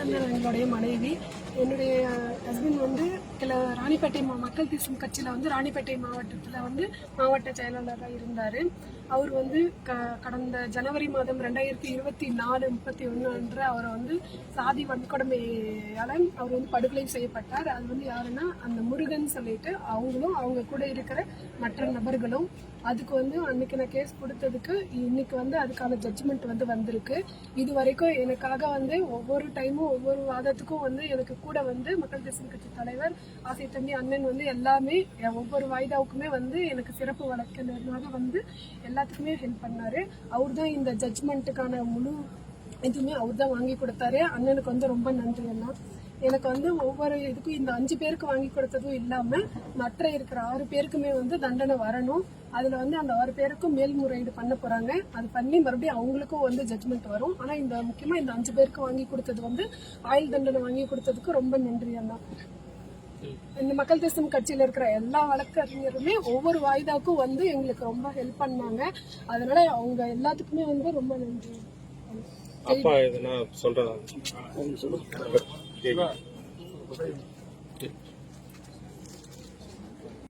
எங்களுடைய மனைவி. என்னுடைய ஹஸ்பண்ட் வந்து கிள ராணிப்பேட்டை மா- மக்கள் தேசம் கட்சியில் வந்து ராணிப்பேட்டை மாவட்டத்தில் வந்து மாவட்ட செயலாளராக இருந்தார். அவர் வந்து க கடந்த ஜனவரி மாதம் ரெண்டாயிரத்தி இருபத்தி நாலு முப்பத்தி ஒன்று அன்று அவரை வந்து சாதி வன்கொடுமையால் அவர் வந்து படுகொலை செய்யப்பட்டார். அது வந்து யாருன்னா அந்த முருகன் சொல்லிட்டு அவங்களும் அவங்க கூட இருக்கிற மற்ற நபர்களும் அதுக்கு வந்து அன்னைக்கு நான் கேஸ் கொடுத்ததுக்கு இன்னைக்கு வந்து அதுக்கான ஜட்ஜ்மெண்ட் வந்து வந்திருக்கு. இது வரைக்கும் எனக்காக வந்து ஒவ்வொரு டைமும் ஒவ்வொரு வாதத்துக்கும் வந்து எனக்கு கூட வந்து மக்கள் தேசம் கட்சி தலைவர் ஆசை தம்பி அண்ணன் வந்து எல்லாமே ஒவ்வொரு வாய்தாவுக்குமே வந்து எனக்கு சிறப்பு வழக்கறிஞராக வந்து எல்லாத்துக்குமே ஹெல்ப் பண்ணாரு. அவர் தான் இந்த ஜட்ஜ்மெண்ட்டுக்கான முழு இதுவுமே அவர் தான் வாங்கி கொடுத்தாரு. அண்ணனுக்கு வந்து ரொம்ப நன்றி அண்ணா. எனக்கு வந்து ஒவ்வொரு இதுக்கும் இந்த அஞ்சு பேருக்கு வாங்கி கொடுத்ததும் இல்லாம மற்ற இருக்கிற ஆறு பேருக்குமே வந்து தண்டனை வரணும். அதுல வந்து அந்த ஆறு பேருக்கும் மேல்முறையீடு பண்ண போறாங்க. அது பண்ணி மறுபடியும் அவங்களுக்கும் வந்து ஜட்மெண்ட் வரும். ஆனா இந்த முக்கியமா இந்த அஞ்சு பேருக்கு வாங்கி கொடுத்தது வந்து ஆயுள் தண்டனை வாங்கி கொடுத்ததுக்கு ரொம்ப நன்றி அண்ணா. இந்த மக்கள் தேசம் கட்சியில இருக்கிற எல்லா வழக்கறிஞருமே ஒவ்வொரு வாய்தாக்கும் வந்து எங்களுக்கு ரொம்ப ஹெல்ப் பண்ணாங்க. அதனால அவங்க எல்லாத்துக்குமே வந்து ரொம்ப நன்றி. அப்பா எதுனா சொல்றதா கேக்குது.